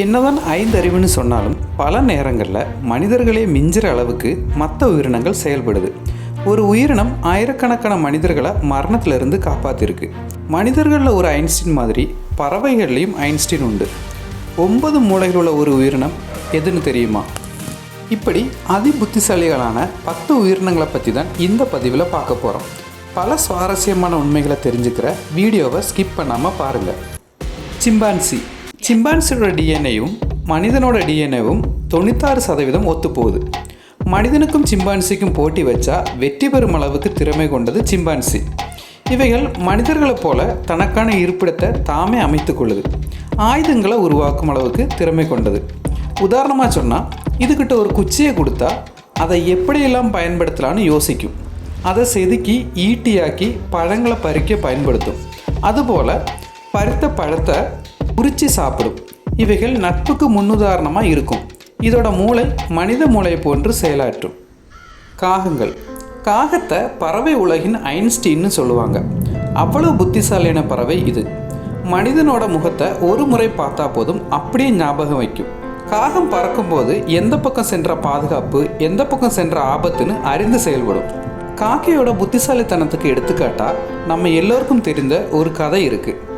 என்னதான் ஐந்தறிவுன்னு சொன்னாலும் பல நேரங்களில் மனிதர்களே மிஞ்சிற அளவுக்கு மற்ற உயிரினங்கள் செயல்படுது. ஒரு உயிரினம் ஆயிரக்கணக்கான மனிதர்களை மரணத்திலிருந்து காப்பாற்றிருக்கு மனிதர்களில் ஒரு ஐன்ஸ்டீன் மாதிரி பறவைகள்லேயும் ஐன்ஸ்டீன் உண்டு. ஒன்பது மூளைகள் உள்ள ஒரு உயிரினம் எதுன்னு தெரியுமா? இப்படி அதி புத்திசாலிகளான பத்து உயிரினங்களை பற்றி தான் இந்த பதிவில் பார்க்க போகிறோம் பல சுவாரஸ்யமான உண்மைகளை தெரிஞ்சுக்கிற வீடியோவை ஸ்கிப் பண்ணாமல் பாருங்கள் சிம்பான்சி. சிம்பான்சியோட டிஎன்ஏயும் மனிதனோட டிஎன்ஏவும் தொண்ணூத்தாறு சதவீதம் ஒத்துப்போகுது. மனிதனுக்கும் சிம்பான்சிக்கும் போட்டி வச்சா வெற்றி பெறும் அளவுக்கு திறமை கொண்டது சிம்பான்சி. இவைகள் மனிதர்களைப் போல தனக்கான இருப்பிடத்தை தாமே அமைத்து கொள்ளுது. ஆயுதங்களை உருவாக்கும் அளவுக்கு திறமை கொண்டது. உதாரணமாக சொன்னால் இதுகிட்ட ஒரு குச்சியை கொடுத்தா அதை எப்படியெல்லாம் பயன்படுத்தலாம்னு யோசிக்கும். அதை செதுக்கி ஈட்டியாக்கி பழங்களை பறிக்க பயன்படுத்தும். அதுபோல் பறித்த பழத்தை உரிச்சு சாப்பிடும். இவைகள் நட்புக்கு முன்னுதாரணமாக இருக்கும். இதோட மூளை மனித மூளை போன்று செயலாற்றும். காகங்கள். காகத்தை பறவை உலகின் ஐன்ஸ்டீன்னு சொல்லுவாங்க. அவ்வளவு புத்திசாலியான பறவை இது. மனிதனோட முகத்தை ஒரு முறை பார்த்தா போதும் அப்படியே ஞாபகம் வைக்கும். காகம் பறக்கும்போது எந்த பக்கம் சென்ற பாதுகாப்பு எந்த பக்கம் சென்ற ஆபத்துன்னு அறிந்து செயல்படும். காக்கையோட புத்திசாலித்தனத்துக்கு எடுத்துக்காட்டா நம்ம எல்லோருக்கும் தெரிந்த ஒரு கதை இருக்குது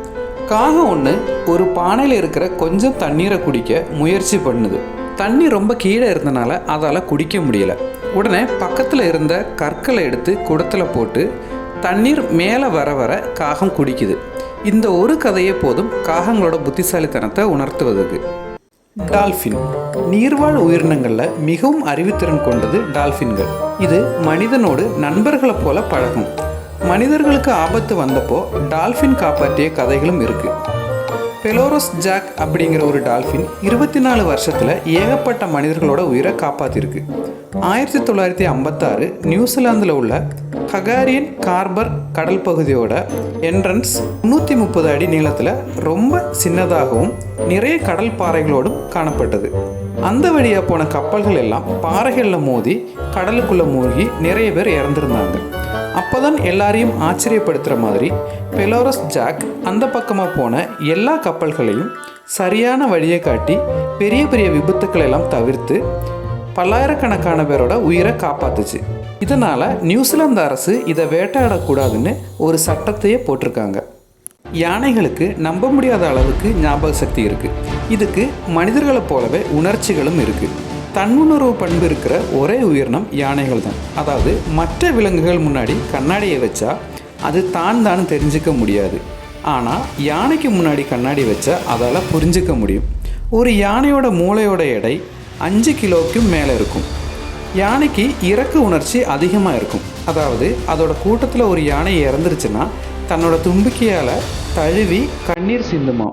காகம் ஒன்று ஒரு பானையில் இருக்கிற கொஞ்சம் தண்ணீரை குடிக்க முயற்சி பண்ணுது. தண்ணி ரொம்ப கீழே இருந்தனால அதால் குடிக்க முடியல. உடனே பக்கத்தில் இருந்த கற்களை எடுத்து குடத்தில் போட்டு தண்ணீர் மேலே வர வர காகம் குடிக்குது. இந்த ஒரு கதையே போதும் காகங்களோட புத்திசாலித்தனத்தை உணர்த்துவதுக்கு டால்ஃபின். நீர்வாழ் உயிரினங்களில் மிகவும் அறிவுத்திறன் கொண்டது டால்ஃபின்கள். இது மனிதனோடு நண்பர்களைப் போல பழகும். மனிதர்களுக்கு ஆபத்து வந்தப்போ டால்ஃபின் காப்பாற்றிய கதைகளும் இருக்கு. பெலோரஸ் ஜாக் அப்படிங்கிற ஒரு டால்ஃபின் இருபத்தி நாலு வருஷத்தில் ஏகப்பட்ட மனிதர்களோட உயிரை காப்பாற்றிருக்கு ஆயிரத்தி தொள்ளாயிரத்தி ஐம்பத்தாறு நியூசிலாந்தில் உள்ள ஹகாரியன் கார்பர் கடல் பகுதியோட என்ட்ரன்ஸ் முந்நூற்றி முப்பது அடி நீளத்தில் ரொம்ப சின்னதாகவும் நிறைய கடல் பாறைகளோடும் காணப்பட்டது. அந்த வழியாக போன கப்பல்கள் எல்லாம் பாறைகளில் மோதி கடலுக்குள்ளே மூழ்கி நிறைய பேர் இறந்துருந்தாங்க. அப்போதான் எல்லாரையும் ஆச்சரியப்படுத்துகிற மாதிரி பெலோரஸ் ஜாக் அந்த பக்கமாக போன எல்லா கப்பல்களையும் சரியான வழியை காட்டி பெரிய பெரிய விபத்துக்களை எல்லாம் தவிர்த்து பல்லாயிரக்கணக்கான பேரோட உயிரை காப்பாத்துச்சு. இதனால் நியூசிலாந்து அரசு இதை வேட்டையாடக்கூடாதுன்னு ஒரு சட்டத்தையே போட்டிருக்காங்க. யானைகளுக்கு நம்ப முடியாத அளவுக்கு ஞாபக சக்தி இருக்குது இதுக்கு மனிதர்களைப் போலவே உணர்ச்சிகளும் இருக்குது தன்னுணர்வு பண்பு இருக்கிற ஒரே உயிரினம் யானைகள் தான் அதாவது மற்ற விலங்குகள் முன்னாடி கண்ணாடியை வச்சா அது தான் தான் தெரிஞ்சுக்க முடியாது. ஆனால் யானைக்கு முன்னாடி கண்ணாடி வச்சா அதால் புரிஞ்சுக்க முடியும். ஒரு யானையோட மூளையோட எடை அஞ்சு கிலோவுக்கும் மேலே இருக்கும். யானைக்கு இறக்க உணர்ச்சி அதிகமாக இருக்கும். அதாவது அதோட கூட்டத்தில் ஒரு யானை இறந்துருச்சுன்னா தன்னோட தும்பிக்கையால் தழுவி கண்ணீர் சிந்துமா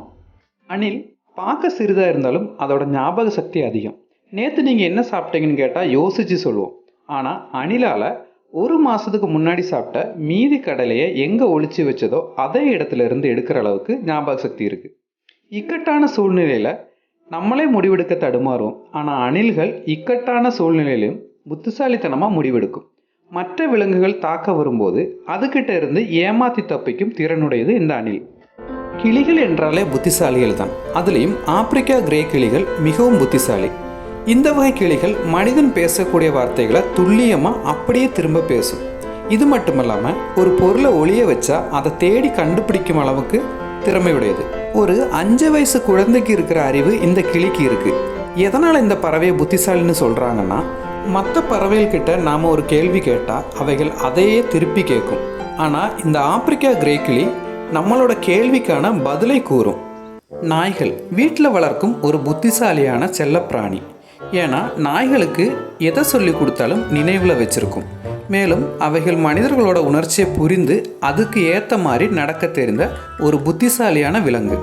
அணில் பார்க்க சிறிதாக இருந்தாலும் அதோட ஞாபக சக்தி அதிகம். நேற்று நீங்கள் என்ன சாப்பிட்டீங்கன்னு கேட்டால் யோசித்து சொல்லுவோம். ஆனால் அணிலால் ஒரு மாதத்துக்கு முன்னாடி சாப்பிட்ட மீதி கடலையை எங்கே ஒழிச்சு வச்சதோ அதே இடத்துல இருந்து எடுக்கிற அளவுக்கு ஞாபக சக்தி இருக்குது இக்கட்டான சூழ்நிலையில் நம்மளே முடிவெடுக்க தடுமாறுவோம் ஆனால் அணில்கள் இக்கட்டான சூழ்நிலையிலும் புத்திசாலித்தனமாக முடிவெடுக்கும். மற்ற விலங்குகள் தாக்க வரும்போது அதுகிட்ட இருந்து ஏமாத்தி தப்பிக்கும் திறனுடையது இந்த அணில். கிளிகள் என்றாலே புத்திசாலிகள் தான் அதுலேயும் ஆப்பிரிக்கா கிரே கிளிகள் மிகவும் புத்திசாலி. இந்த வகை கிளிகள் மனிதன் பேசக்கூடிய வார்த்தைகளை துல்லியமாக அப்படியே திரும்ப பேசும். இது மட்டும் இல்லாமல் ஒரு பொருளை ஒளிய வச்சா அதை தேடி கண்டுபிடிக்கும் அளவுக்கு திறமையுடையது. ஒரு அஞ்சு வயசு குழந்தைக்கு இருக்கிற அறிவு இந்த கிளிக்கு இருக்குது எதனால் இந்த பறவையை புத்திசாலின்னு சொல்கிறாங்கன்னா மற்ற பறவைகள்கிட்ட நாம் ஒரு கேள்வி கேட்டால் அவைகள் அதையே திருப்பி கேட்கும். ஆனால் இந்த ஆப்பிரிக்கா கிரே கிளி நம்மளோட கேள்விக்கான பதிலை கூறும். நாய்கள் வீட்டில் வளர்க்கும் ஒரு புத்திசாலியான செல்லப்பிராணி. ஏன்னா நாய்களுக்கு எதை சொல்லி கொடுத்தாலும் நினைவில் வச்சிருக்கும். மேலும் அவைகள் மனிதர்களோட உணர்ச்சியை புரிந்து அதுக்கு ஏற்ற மாதிரி நடக்க தெரிந்த ஒரு புத்திசாலியான விலங்கு.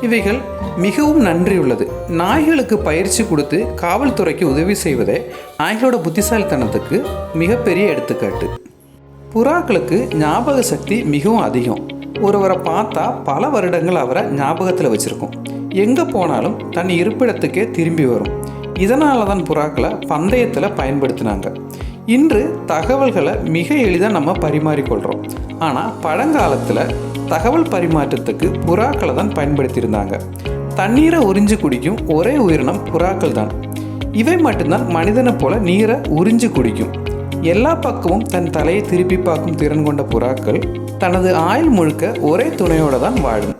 இவைகள் மிகவும் நன்றியுள்ளது. நாய்களுக்கு பயிற்சி கொடுத்து காவல்துறைக்கு உதவி செய்வதே நாய்களோட புத்திசாலித்தனத்துக்கு மிகப்பெரிய எடுத்துக்காட்டு. புறாக்களுக்கு ஞாபக சக்தி மிகவும் அதிகம். ஒருவரை பார்த்தா பல வருடங்கள் அவரை ஞாபகத்தில் வச்சுருக்கும். எங்கே போனாலும் தன் இருப்பிடத்துக்கே திரும்பி வரும். இதனால தான் புறாக்களை பந்தயத்தில் பயன்படுத்தினாங்க. இன்று தகவல்களை மிக எளிதாக நம்ம பரிமாறிக்கொள்கிறோம் ஆனால் பழங்காலத்தில் தகவல் பரிமாற்றத்துக்கு புறாக்களை தான் பயன்படுத்தியிருந்தாங்க. தண்ணீரை உறிஞ்சு குடிக்கும் ஒரே உயிரினம் புறாக்கள் தான். இவை மட்டும்தான் மனிதனை போல நீரை உறிஞ்சு குடிக்கும். எல்லா பக்கமும் தன் தலையை திருப்பி பார்க்கும் திறன் கொண்ட புறாக்கள் தனது ஆயுள் முழுக்க ஒரே துணையோடு தான் வாழும்.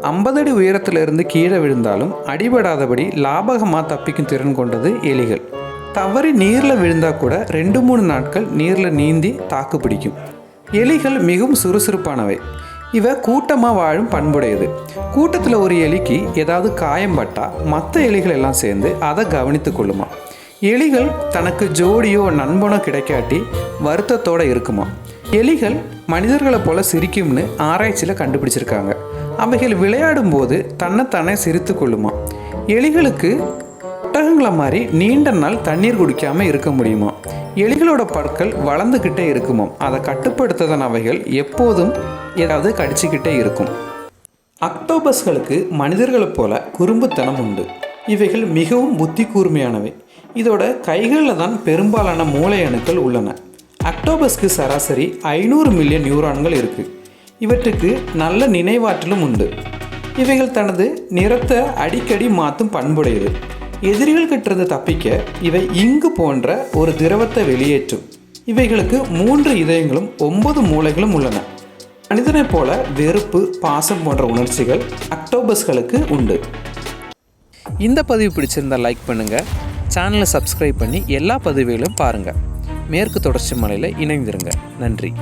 ஐம்பது அடி உயரத்திலிருந்து கீழே விழுந்தாலும் அடிபடாதபடி லாபகமாக தப்பிக்கும் திறன் கொண்டது எலிகள். தவறி நீரில் விழுந்தால் கூட ரெண்டு மூணு நாட்கள் நீரில் நீந்தி தாக்கு பிடிக்கும். எலிகள் மிகவும் சுறுசுறுப்பானவை. இவை கூட்டமாக வாழும் பண்புடையது. கூட்டத்தில் ஒரு எலிக்கு ஏதாவது காயம் பட்டா மற்ற எலிகள் எல்லாம் சேர்ந்து அதை கவனித்து கொள்ளுமா. எலிகள் தனக்கு ஜோடியோ நண்பனோ கிடைக்காட்டி வருத்தத்தோடு இருக்குமா. எலிகள் மனிதர்களை போல சிரிக்கும்னு ஆராய்ச்சியில் கண்டுபிடிச்சிருக்காங்க. அவைகள் விளையாடும் போது தன்னைத்தானே சிரித்து கொள்ளுமா? எலிகளுக்கு ஒட்டகங்களை மாதிரி நீண்ட நாள் தண்ணீர் குடிக்காமல் இருக்க முடியுமா? எலிகளோட பற்கள் வளர்ந்துக்கிட்டே இருக்குமாம் அதை கட்டுப்படுத்ததன் அவைகள் எப்போதும் ஏதாவது கடிச்சிக்கிட்டே இருக்கும். அக்டோபஸ்களுக்கு மனிதர்களைப் போல குறும்புத்தனம் உண்டு. இவைகள் மிகவும் புத்தி கூர்மையானவை இதோட கைகளில் தான் பெரும்பாலான மூளை அணுக்கள் உள்ளன. அக்டோபஸ்க்கு சராசரி ஐநூறு மில்லியன் நியூரான்கள் இருக்குது இவற்றுக்கு நல்ல நினைவாற்றலும் உண்டு. இவைகள் தனது நிறத்தை அடிக்கடி மாற்றும் பண்புடையது. எதிரிகள் கிட்டிருந்து தப்பிக்க இவை இங்கு போன்ற ஒரு திரவத்தை வெளியேற்றும். இவைகளுக்கு மூன்று இதயங்களும் ஒன்பது மூளைகளும் உள்ளன. மனிதனைப் போல வெறுப்பு பாசம் போன்ற உணர்ச்சிகள் அக்டோபஸ்களுக்கு உண்டு. இந்த பதிவு பிடிச்சிருந்தா லைக் பண்ணுங்கள் சேனலை சப்ஸ்கிரைப் பண்ணி எல்லா பதிவுகளும் பாருங்கள் மேற்கு தொடர்ச்சி மலையில் இணைந்திருங்க. நன்றி.